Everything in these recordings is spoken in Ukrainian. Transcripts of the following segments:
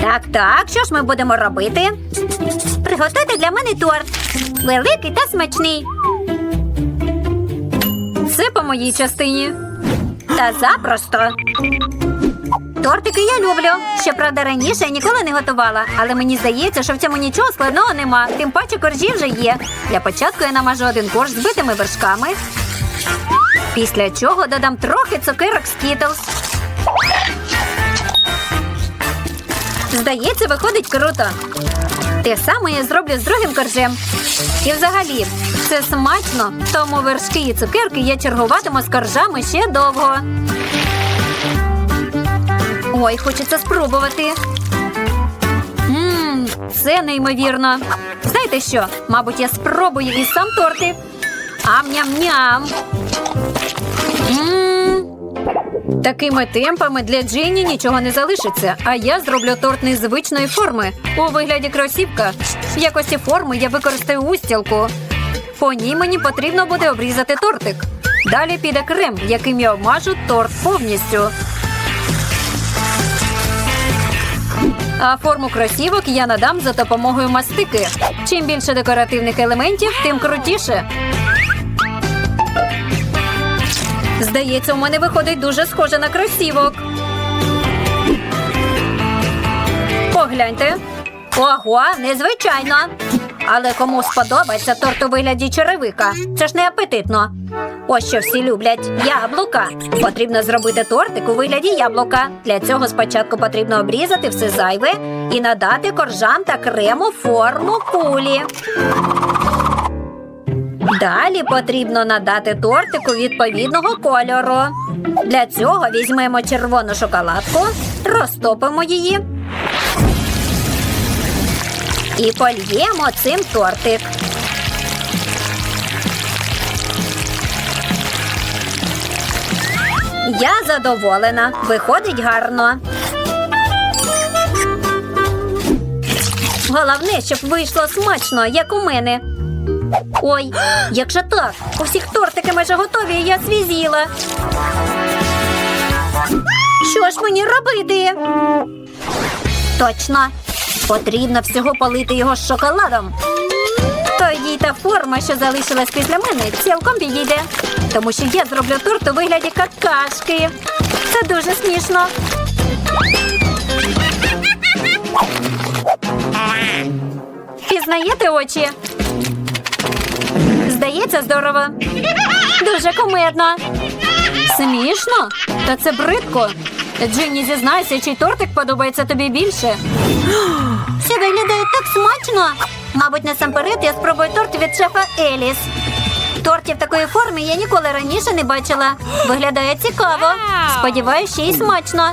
Так, так, що ж ми будемо робити? Приготуйте для мене торт. Великий та смачний. Це по моїй частині. Та запросто. Тортики я люблю. Щоправда, раніше я ніколи не готувала, але мені здається, що в цьому нічого складного нема. Тим паче коржі вже є. Для початку я намажу один корж з битими вершками. Після чого додам трохи цукерок Skittles. Здається, виходить круто. Те саме я зроблю з другим коржем. І взагалі, це смачно, тому вершки і цукерки я чергуватиму з коржами ще довго. Ой, хочеться спробувати. Мм, це неймовірно. Знаєте що? Мабуть, я спробую і сам тортик. Ам-ням-ням. Мм. Такими темпами для Джині нічого не залишиться, а я зроблю торт незвичної форми у вигляді кросівка. В якості форми я використаю устілку. По ній мені потрібно буде обрізати тортик. Далі піде крем, яким я обмажу торт повністю. А форму кросівок я надам за допомогою мастики. Чим більше декоративних елементів, тим крутіше. Здається, у мене виходить дуже схоже на кросівок. Погляньте. Ого, незвичайно. Але кому сподобається торт у вигляді черевика? Це ж не апетитно. Ось що всі люблять яблука. Потрібно зробити тортик у вигляді яблука. Для цього спочатку потрібно обрізати все зайве і надати коржам та крему форму кулі. Далі потрібно надати тортику відповідного кольору. Для цього візьмемо червону шоколадку, розтопимо її і польємо цим тортик. Я задоволена. Виходить гарно. Головне, щоб вийшло смачно, як у мене. Ой, як же так? У всіх тортики майже готові, і я свій з'їла. Що ж мені робити? Точно. Потрібно всього полити його з шоколадом. Тоді та форма, що залишилась після мене, цілком підійде. Тому що я зроблю торт у вигляді какашки. Це дуже смішно. Пізнаєте очі? Здається, здорово. Дуже кумедно. Смішно? Та це бридко. Джинні, зізнайся, чий тортик подобається тобі більше. Це виглядає так смачно. Мабуть, насамперед я спробую торт від шефа Еліс. Тортів такої форми я ніколи раніше не бачила. Виглядає цікаво. Сподіваюся, ще й смачно.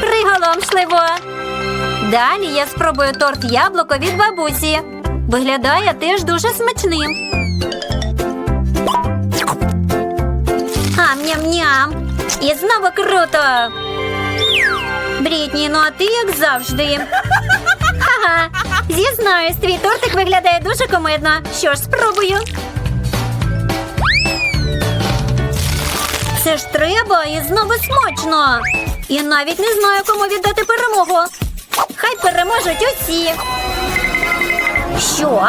Приголомшливо. Далі я спробую торт яблуко від бабусі. Виглядає теж дуже смачним. Ам-ням-ням. І знову круто. Брітні, ну а ти як завжди. Ага, зізнаюсь, твій тортик виглядає дуже комедно. Що ж, спробую. Це ж треба і знову смачно. І навіть не знаю, кому віддати перемогу. Хай переможуть усі. Що?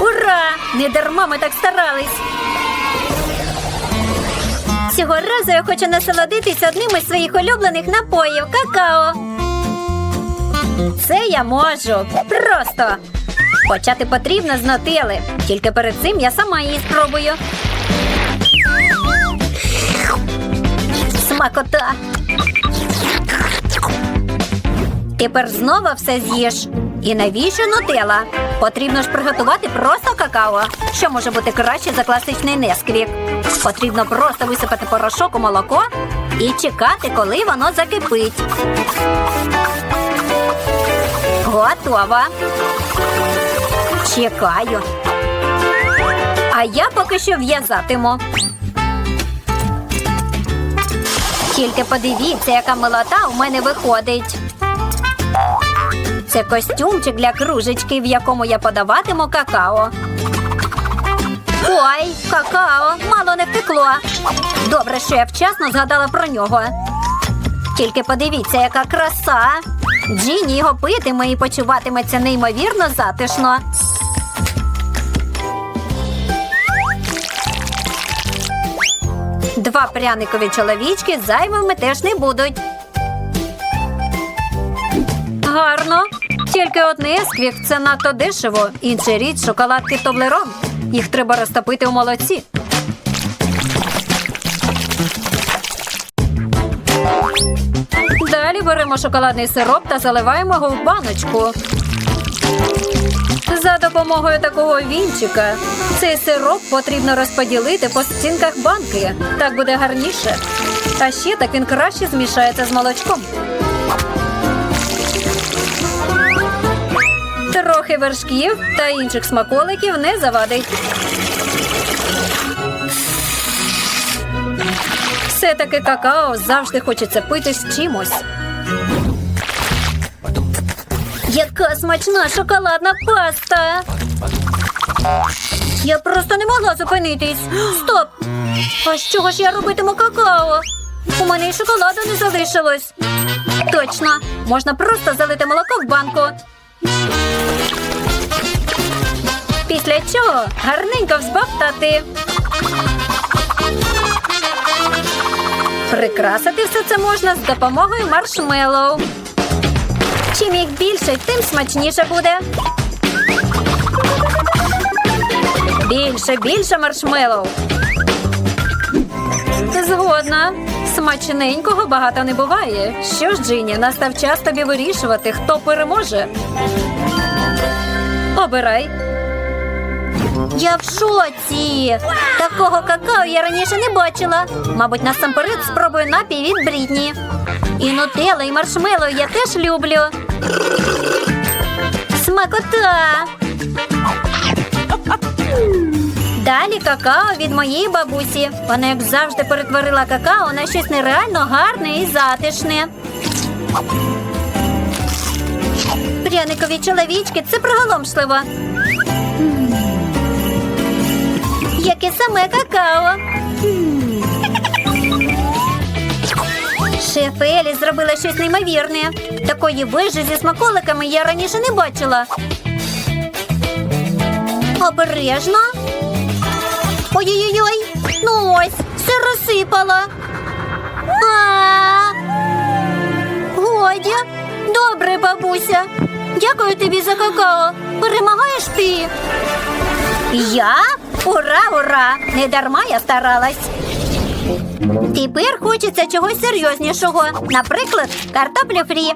Ура! Не дарма ми так старались. Цього разу я хочу насолодитися одним із своїх улюблених напоїв какао. Це я можу. Просто. Почати потрібно з нотели. Тільки перед цим я сама її спробую. Смакота. Тепер знову все з'їш. І навіщо нутела? Потрібно ж приготувати просто какао. Що може бути краще за класичний несквік? Потрібно просто висипати порошок у молоко і чекати, коли воно закипить. Готово. Чекаю. А я поки що в'язатиму. Тільки подивіться, яка милота у мене виходить. Це костюмчик для кружечки, в якому я подаватиму какао. Ой, какао, мало не втекло. Добре, що я вчасно згадала про нього. Тільки подивіться, яка краса. Джині його питиме і почуватиметься неймовірно затишно. Два пряникові чоловічки зайвими теж не будуть. Гарно. Тільки от Несквік – це надто дешево. Інша річ шоколадки Тоблерон. Їх треба розтопити у молоці. Далі беремо шоколадний сироп та заливаємо його в баночку. За допомогою такого вінчика цей сироп потрібно розподілити по стінках банки. Так буде гарніше. А ще так він краще змішається з молочком. Трохи вершків та інших смаколиків не завадить. Все-таки какао завжди хочеться пити з чимось. Яка смачна шоколадна паста! Я просто не могла зупинитись. Стоп! А з чого ж я робитиму какао? У мене і шоколаду не залишилось. Точно, можна просто залити молоко в банку. Після чого гарненько взбавтати. Прикрасити все це можна з допомогою маршмеллоу. Чим їх більше, тим смачніше буде. Більше, більше маршмеллоу. Згодна. Смачненького багато не буває. Що ж, Джині, настав час тобі вирішувати, хто переможе. Обирай. Я в шоці. Такого какао я раніше не бачила. Мабуть, насамперед спробую напій від Брітні. І нутелла, і маршмеллоу я теж люблю. Смакота. Далі какао від моєї бабусі. Вона, як завжди, перетворила какао на щось нереально гарне і затишне. Пряникові чоловічки це приголомшливо. Яке саме какао. Шеф Елі зробила щось неймовірне. Такої вижи зі смаколиками я раніше не бачила. Обережно. Ой-ой-ой. Ну ось, все розсипала. А. Годі. Добре, бабуся. Дякую тобі за какао. Перемагаєш ти. Я? Ура, ура! Не дарма я старалась. Тепер хочеться чогось серйознішого. Наприклад, картоплю фрі.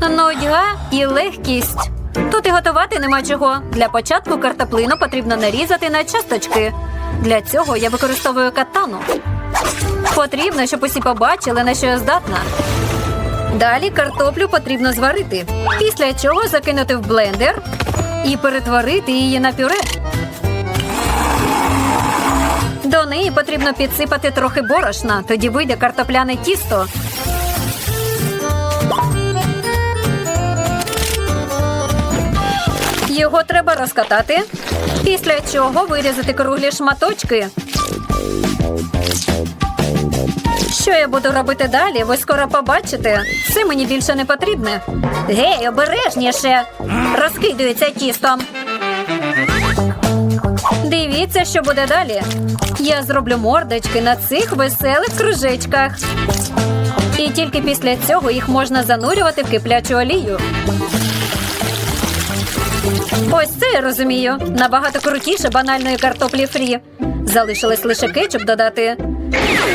Нудьга і легкість. Тут і готувати нема чого. Для початку картоплину потрібно нарізати на часточки. Для цього я використовую катану. Потрібно, щоб усі побачили, на що я здатна. Далі картоплю потрібно зварити. Після чого закинути в блендер і перетворити її на пюре. До неї потрібно підсипати трохи борошна, тоді вийде картопляне тісто. Його треба розкатати, після чого вирізати круглі шматочки. Що я буду робити далі, ви скоро побачите. Це мені більше не потрібне. Гей, обережніше! Розкидується тістом. Дивіться, що буде далі. Я зроблю мордочки на цих веселих кружечках. І тільки після цього їх можна занурювати в киплячу олію. Ось це я розумію. Набагато крутіше банальної картоплі фрі. Залишилось лише кетчуп додати.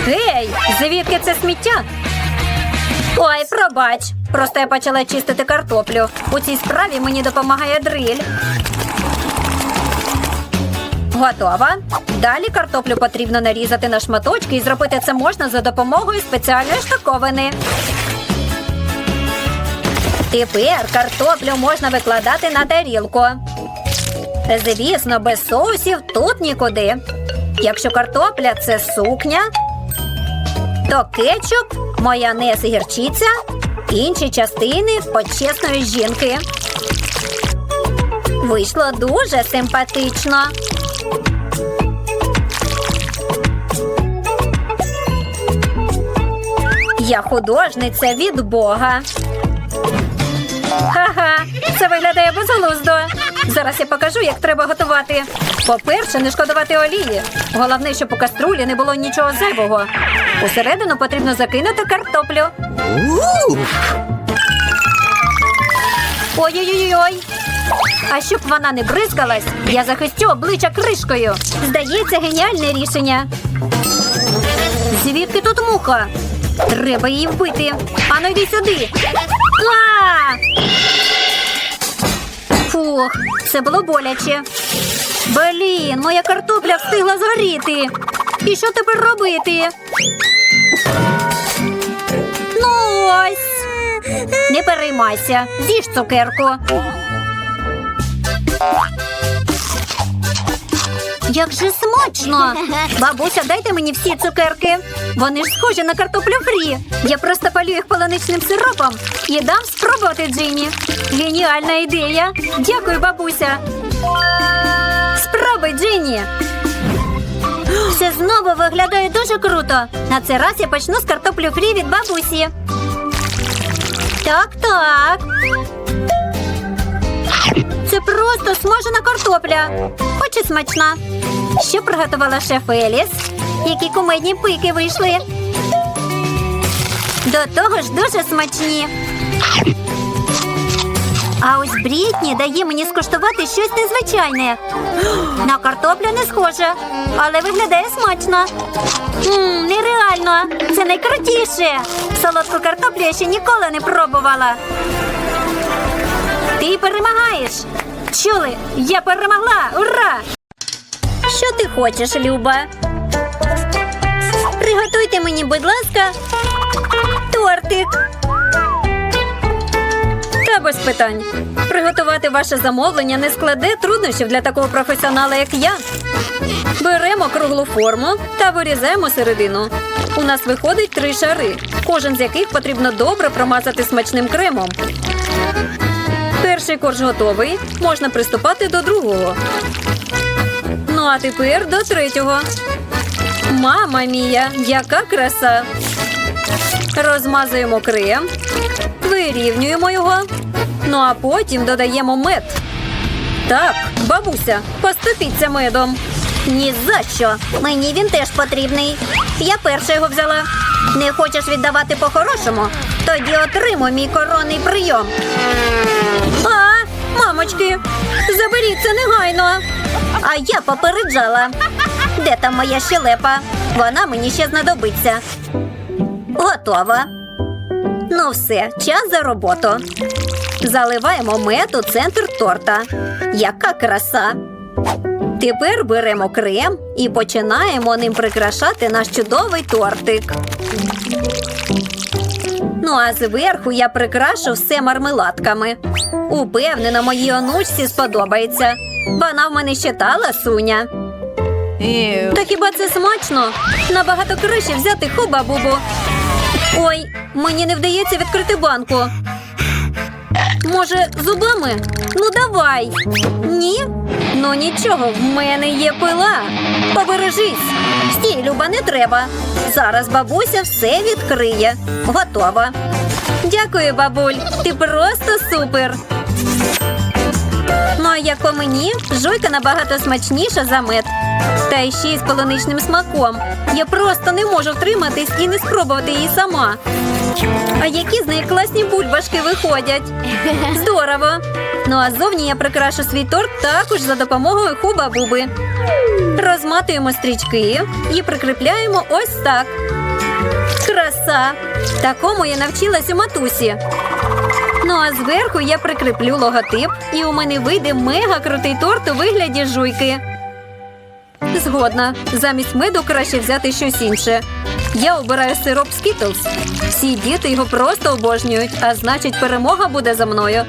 Гей, звідки це сміття? Ой, пробач. Просто я почала чистити картоплю. У цій справі мені допомагає дриль. Готова. Далі картоплю потрібно нарізати на шматочки і зробити це можна за допомогою спеціальної штуковини. Тепер картоплю можна викладати на тарілку. Звісно, без соусів тут нікуди. Якщо картопля це сукня, то кетчуп, майонез і гірчиця, інші частини почесної жінки. Вийшло дуже симпатично. Я художниця від Бога. Ха-ха, це виглядає безглуздо. Зараз я покажу, як треба готувати. По-перше, не шкодувати олії. Головне, щоб у каструлі не було нічого зайвого. Усередину потрібно закинути картоплю. Ой-ой-ой. А щоб вона не бризкалась, я захистю обличчя кришкою. Здається, геніальне рішення. Звідки тут муха? Треба її вбити. Ану йди сюди. А! Фух, це було боляче. Блін, моя картопля встигла згоріти. І що тепер робити? Ну ось. Не переймайся, з'їж цукерку. Як же смачно! Бабуся, дайте мені всі цукерки. Вони ж схожі на картоплю фрі. Я просто палю їх полуничним сиропом і дам спробувати Джині. Геніальна ідея. Дякую, бабуся. Спробуй, Джині. Все знову виглядає дуже круто. На цей раз я почну з картоплю фрі від бабусі. Так, так. Це просто смажена картопля. Хоч і смачна. Що приготувала шеф Еліс? Які кумедні пики вийшли. До того ж дуже смачні. А ось Брітні дає мені скуштувати щось незвичайне. На картоплю не схоже, але виглядає смачно. Мм, нереально! Це найкрутіше. Солодку картоплю я ще ніколи не пробувала. Ти перемагаєш. Чули? Я перемогла! Ура! Що ти хочеш, Люба? Приготуйте мені, будь ласка, тортик. Питань. Приготувати ваше замовлення не складе труднощів для такого професіонала, як я. Беремо круглу форму та вирізаємо середину. У нас виходить три шари, кожен з яких потрібно добре промазати смачним кремом. Перший корж готовий. Можна приступати до другого. Ну а тепер до третього. Мама мія, яка краса! Розмазуємо крем, вирівнюємо його. Ну а потім додаємо мед. Так, бабуся, поступіться медом. Ні за що. Мені він теж потрібний. Я перша його взяла. Не хочеш віддавати по-хорошому? Тоді отримуй мій коронний прийом. А, мамочки, заберіть це негайно. А я попереджала. Де там моя щелепа? Вона мені ще знадобиться. Готова. Ну все, час за роботу. Заливаємо мед у центр торта. Яка краса! Тепер беремо крем і починаємо ним прикрашати наш чудовий тортик. Ну а зверху я прикрашу все мармеладками. Упевнена, моїй онучці сподобається. Вона в мене ще та ласуня. Та хіба це смачно? Набагато краще взяти хуба-бубу. Ой, мені не вдається відкрити банку. Може, зубами? Ну давай. Ні? Ну нічого, в мене є пила. Побережись. Стій, Люба, не треба. Зараз бабуся все відкриє. Готова. Дякую, бабуль. Ти просто супер. Ну а як по мені, жуйка набагато смачніша за мед. Та й ще й з полуничним смаком. Я просто не можу втриматись і не спробувати її сама. А які з неї класні бульбашки виходять. Здорово. Ну а зовні я прикрашу свій торт також за допомогою хуба-буби. Розматуємо стрічки і прикріпляємо ось так. Краса! Такому я навчилась у матусі. Ну а зверху я прикріплю логотип, і у мене вийде мега крутий торт у вигляді жуйки. Згодна. Замість меду краще взяти щось інше. Я обираю сироп Skittles. Всі діти його просто обожнюють, а значить, перемога буде за мною.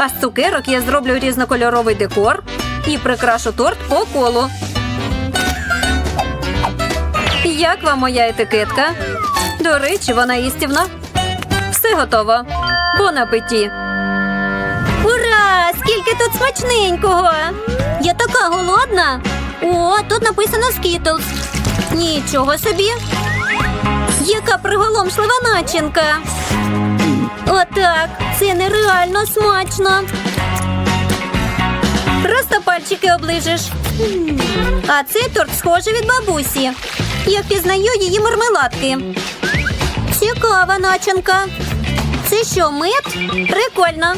А з цукерок я зроблю різнокольоровий декор і прикрашу торт по колу. Як вам моя етикетка? До речі, вона їстівна. Все готово. Бон апеті. Ура! Скільки тут смачненького. Я така голодна. О, тут написано Skittles. Нічого собі. Яка приголомшлива начинка. Отак. Це нереально смачно. Просто пальчики оближеш. А цей торт схожий від бабусі. Я впізнаю її мармеладки. Цікава начинка. Це що, мед? Прикольно.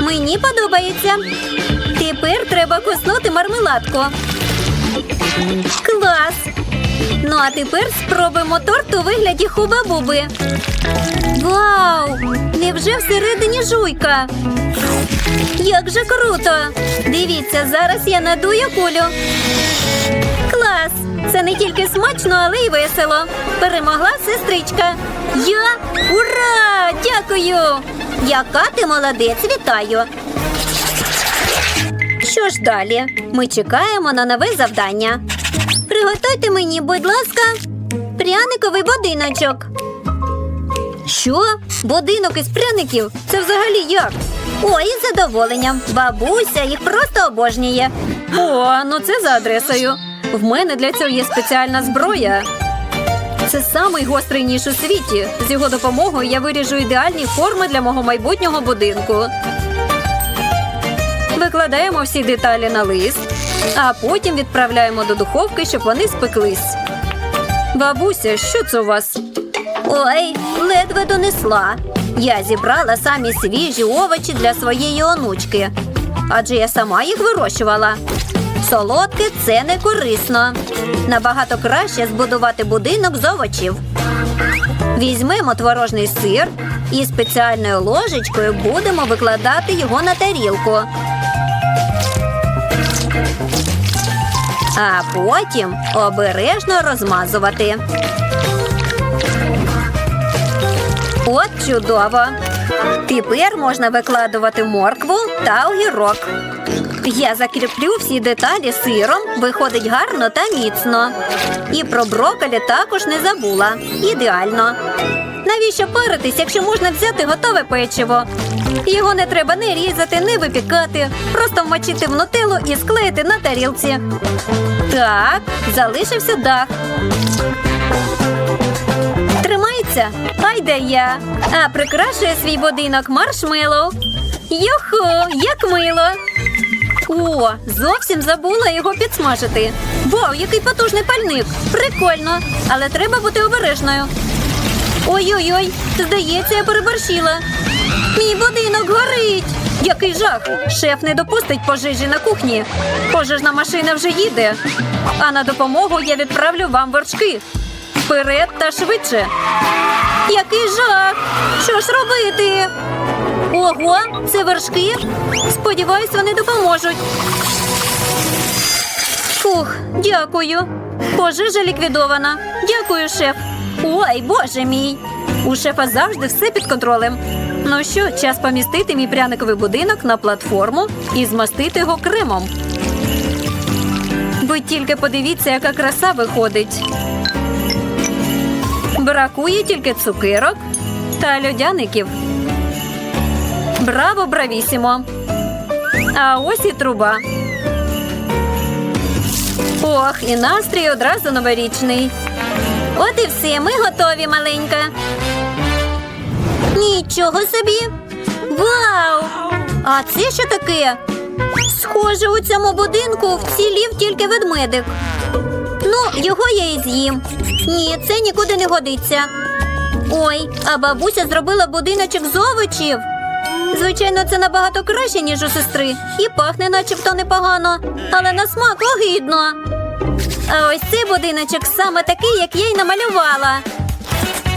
Мені подобається. Тепер треба куснути мармеладку. Клас! Ну а тепер спробуємо торт у вигляді хуба-буби. Вау! Невже всередині жуйка? Як же круто! Дивіться, зараз я надую кулю. Клас! Це не тільки смачно, але й весело. Перемогла сестричка. Я ура! Дякую! Яка ти молодець, вітаю! Що ж далі? Ми чекаємо на нове завдання. Приготуйте мені, будь ласка, пряниковий будиночок. Що? Будинок із пряників? Це взагалі як? Ой, із задоволенням. Бабуся їх просто обожнює. О, ну це за адресою. В мене для цього є спеціальна зброя. Це самий гострий ніж у світі. З його допомогою я виріжу ідеальні форми для мого майбутнього будинку. Викладаємо всі деталі на лист, а потім відправляємо до духовки, щоб вони спеклись. Бабуся, що це у вас? Ой, ледве донесла. Я зібрала самі свіжі овочі для своєї онучки, адже я сама їх вирощувала. Солодке це не корисно. Набагато краще збудувати будинок з овочів. Візьмемо творожний сир і спеціальною ложечкою будемо викладати його на тарілку. А потім обережно розмазувати. От чудово. Тепер можна викладувати моркву та огірок. Я закріплю всі деталі сиром, виходить гарно та міцно. І про брокколі також не забула. Ідеально. Навіщо паритись, якщо можна взяти готове печиво? Його не треба не різати, не випікати, просто вмочити в нутеллу і склеїти на тарілці. Так, залишився дах. Тримається? Ай де я. А прикрашує свій будинок маршмеллоу. Йоху, як мило. О, зовсім забула його підсмажити. Вау, який потужний пальник! Прикольно, але треба бути обережною. Ой-ой-ой, здається, я переборщила. Мій будинок горить. Який жах! Шеф не допустить пожежі на кухні. Пожежна машина вже їде. А на допомогу я відправлю вам вершки. Вперед та швидше. Який жах! Що ж робити? Ого, це вершки. Сподіваюсь, вони допоможуть. Фух, дякую. Пожежа ліквідована. Дякую, шеф. Ой, боже мій. У шефа завжди все під контролем. Ну що, час помістити мій пряниковий будинок на платформу і змастити його кремом. Ви тільки подивіться, яка краса виходить. Бракує тільки цукерок та льодяників. Браво, бравісімо! А ось і труба. Ох, і настрій одразу новорічний. От і все, ми готові, маленька. Нічого собі. Вау! А це що таке? Схоже, у цьому будинку вцілів тільки ведмедик. Ну, його я і з'їм. Ні, це нікуди не годиться. Ой, а бабуся зробила будиночок з овочів. Звичайно, це набагато краще, ніж у сестри, і пахне начебто непогано, але на смак огидно. А ось цей будиночок саме такий, як я й намалювала.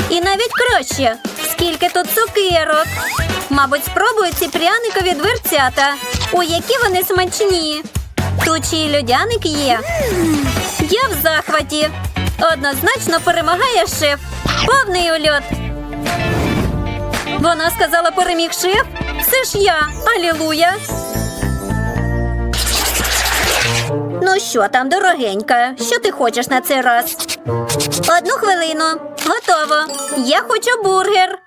І навіть краще, скільки тут цукерок. Мабуть, спробую ці пряникові дверцята. Ой, які вони смачні. Тут ще й льодяник є. Я в захваті. Однозначно перемагає шеф. Повний ульот. Вона сказала переміг шеф. Це ж я. Алілуя. Ну що там, дорогенька? Що ти хочеш на цей раз? Одну хвилину. Готово. Я хочу бургер.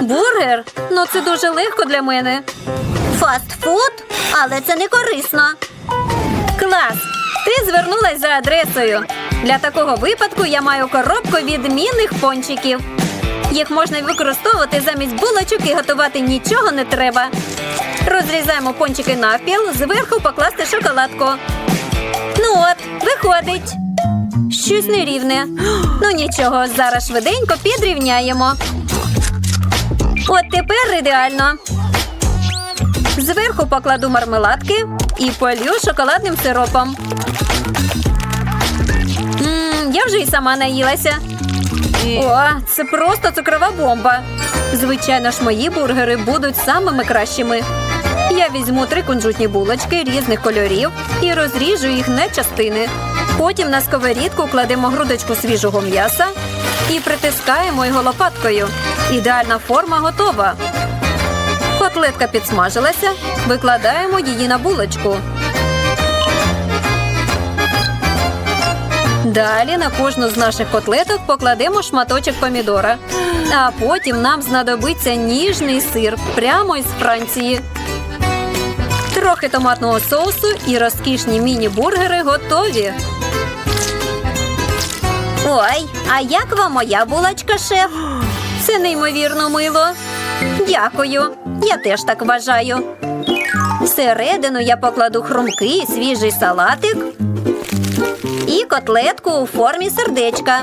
Бургер? Ну це дуже легко для мене. Фастфуд? Але це не корисно. Клас! Ти звернулась за адресою. Для такого випадку я маю коробку відмінних пончиків. Їх можна використовувати замість булочок і готувати нічого не треба. Розрізаємо пончики навпіл, зверху покласти шоколадку. Ну от, виходить. Щось нерівне. Ну нічого, зараз швиденько підрівняємо. От тепер ідеально. Зверху покладу мармеладки і полю шоколадним сиропом. Мм, я вже й сама наїлася. О, це просто цукрова бомба. Звичайно ж, мої бургери будуть самими кращими. Я візьму три кунжутні булочки різних кольорів і розріжу їх на частини. Потім на сковорідку кладемо грудочку свіжого м'яса і притискаємо його лопаткою. Ідеальна форма готова. Котлетка підсмажилася, викладаємо її на булочку. Далі на кожну з наших котлеток покладемо шматочок помідора. А потім нам знадобиться ніжний сир прямо із Франції. Трохи томатного соусу і розкішні міні-бургери готові. Ой, а як вам моя булочка, шеф? Це неймовірно мило. Дякую. Я теж так вважаю. Всередину я покладу хрумкий свіжий салатик і котлетку у формі сердечка.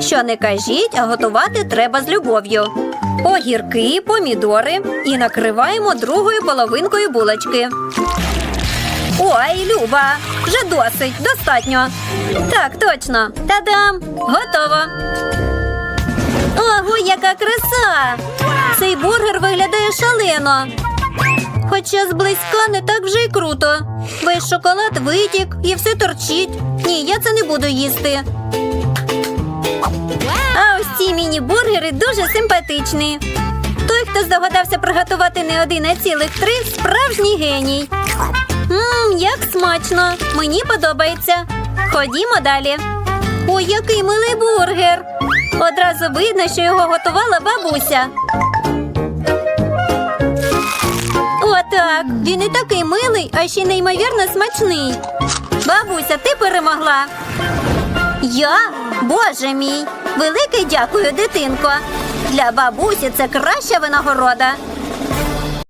Що не кажіть, а готувати треба з любов'ю. Огірки, помідори і накриваємо другою половинкою булочки. Ой, Люба, вже досить, достатньо. Так, точно. Та-дам! Готово. Ого, яка краса! Цей бургер виглядає шалено. Хоча зблизька не так вже й круто. Весь шоколад витік і все торчить. Ні, я це не буду їсти. А ось ці міні-бургери дуже симпатичні. Той, хто здогадався приготувати не один, а цілих три, справжній геній. Мм, як смачно! Мені подобається. Ходімо далі. Ой, який милий бургер! Одразу видно, що його готувала бабуся. Отак. Він і такий милий, а ще неймовірно смачний. Бабуся, ти перемогла. Я? Боже мій! Велике дякую, дитинко. Для бабусі це краща винагорода.